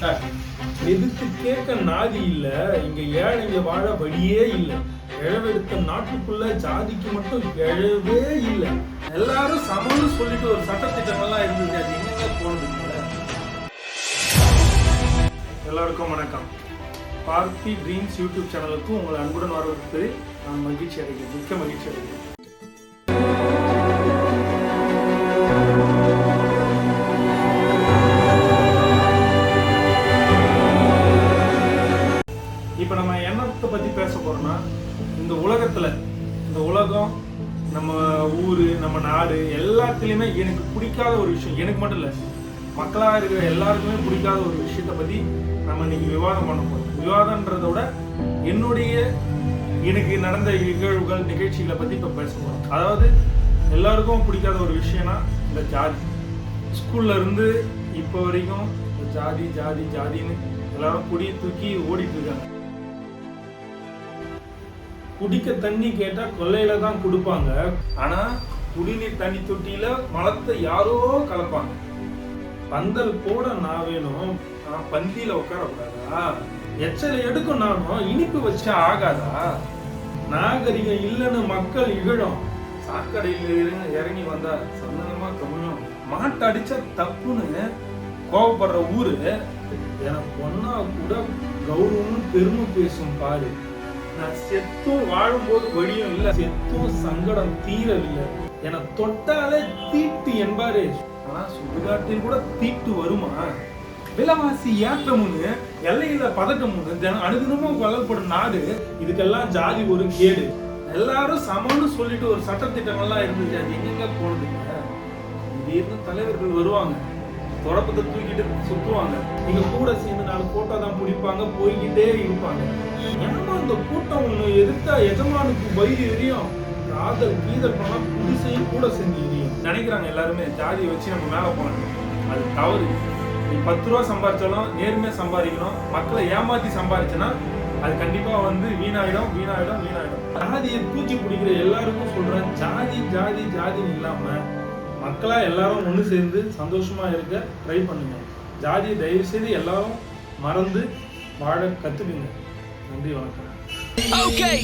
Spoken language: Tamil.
சார், எதிர்த்து கேட்க நாதி இல்ல இங்க ஏழைங்க வாழ வழியே இல்லை. எழவெடுத்த நாட்டுக்குள்ள ஜாதிக்கு மட்டும் எழவே இல்லை. எல்லாரும் சமம்னு சொல்லிட்டு ஒரு சட்டத்திட்டம் எல்லாம் இருந்தது. அது என்னங்க போனது எல்லாருக்கும் வணக்கம். பார்த்தி ட்ரீம்ஸ் யூடியூப் சேனலுக்கும் உங்களை அன்புடன் வரவேற்பது நான் மகிழ்ச்சி அடைகிறேன். மிக்க மகிழ்ச்சி அடைகிறேன். பார்த்தோம்னா இந்த உலகத்துல இந்த உலகம் நம்ம ஊர் நம்ம நாடு எல்லாத்துலேயுமே எனக்கு பிடிக்காத ஒரு விஷயம். எனக்கு மட்டும் இல்லை மக்களாக இருக்கிற எல்லாருக்குமே பிடிக்காத ஒரு விஷயத்தை பற்றி நம்ம இன்னைக்கு விவாதம் பண்ண போகிறோம் விவாதன்றத விட என்னுடைய எனக்கு நடந்த நிகழ்வுகள் நிகழ்ச்சிகளை பற்றி இப்போ பேச போகிறோம் அதாவது எல்லாருக்கும் பிடிக்காத ஒரு விஷயம்னா இந்த ஜாதி. ஸ்கூல்ல இருந்து இப்போ வரைக்கும் இந்த ஜாதி ஜாதி ஜாதின்னு எல்லாரும் குடியை தூக்கி ஓடிட்டு இருக்காங்க. குடிக்க தண்ணி கேட்டா கொல்லையில தான் கொடுப்பாங்க. ஆனா குடிநீர் தண்ணி தொட்டியில மலத்தை யாரோ கலப்பாங்க. பந்தல் போட நான் வேணும். நான் பந்தியில உட்காரக்கூடாதா? எச்சலை எடுக்கும் நானும் இனிப்பு வச்சா ஆகாதா? நாகரிகம் இல்லைன்னு மக்கள் இகழும். சாக்கடையில் இறங்கி- இறங்கி வந்தா சந்தனமா கம்மியும் மாட்டு அடிச்சா தப்புன்னு கோவப்படுற ஊரு. எனக்கு ஒன்னா கூட கௌரவம்னு பெருமை பேசும் பாரு. நான் செத்தும் வாழும்போது வழியும் இல்ல. செத்தும் சங்கடம் தீரவில்லை. என தொட்டாலே தீட்டு என்பாரு. ஆனா சுடுகாட்டில் கூட தீட்டு வருமா? விலவாசி ஏற்றமுன்னு எல்லையில பதட்டமுன்னு தினம் அனுதினமும் வளர்ப்படும் நாடு இதுக்கெல்லாம் ஜாதி ஒரு கேடு. எல்லாரும் சமம்னு சொல்லிட்டு ஒரு சட்டத்திட்டம் எல்லாம் இருந்துச்சு. அது எங்கெங்க போனதுங்க? திடீர்னு தலைவர்கள் வருவாங்க. தொடப்பத்தை தூக்கிட்டு சுத்துவாங்க. நீங்க கூட சேர்ந்து நாலு போட்டோ தான் பிடிப்பாங்க போய்கிட்டே இருப்பாங்க. ஏன்னா அந்த கூட்டம்? ஒண்ணு எதிர்த்தா எஜமானுக்கு வயிறு எரியும். காதல் கீதல் பண்ணா புதுசையும் கூட செஞ்சு எரியும். நினைக்கிறாங்க எல்லாருமே ஜாதியை வச்சு நம்ம மேல போனோம் அது தவறு. நீ பத்து ரூபா சம்பாதிச்சாலும் நேர்மையா சம்பாதிக்கணும். மக்களை ஏமாத்தி சம்பாதிச்சனா அது கண்டிப்பா வந்து வீணாயிடும் வீணாயிடும் வீணாயிடும். ஜாதியை தூக்கி பிடிக்கிற எல்லாருக்கும் சொல்றேன் ஜாதி ஜாதி ஜாதின்னு இல்லாம மக்களாக எல்லாரும் ஒன்று சேர்ந்து சந்தோஷமாக இருக்க ட்ரை பண்ணுங்க. ஜாதியை தயவு செய்து எல்லாரும் மறந்து வாழ கற்றுக்குங்க நன்றி வணக்கம். Okay.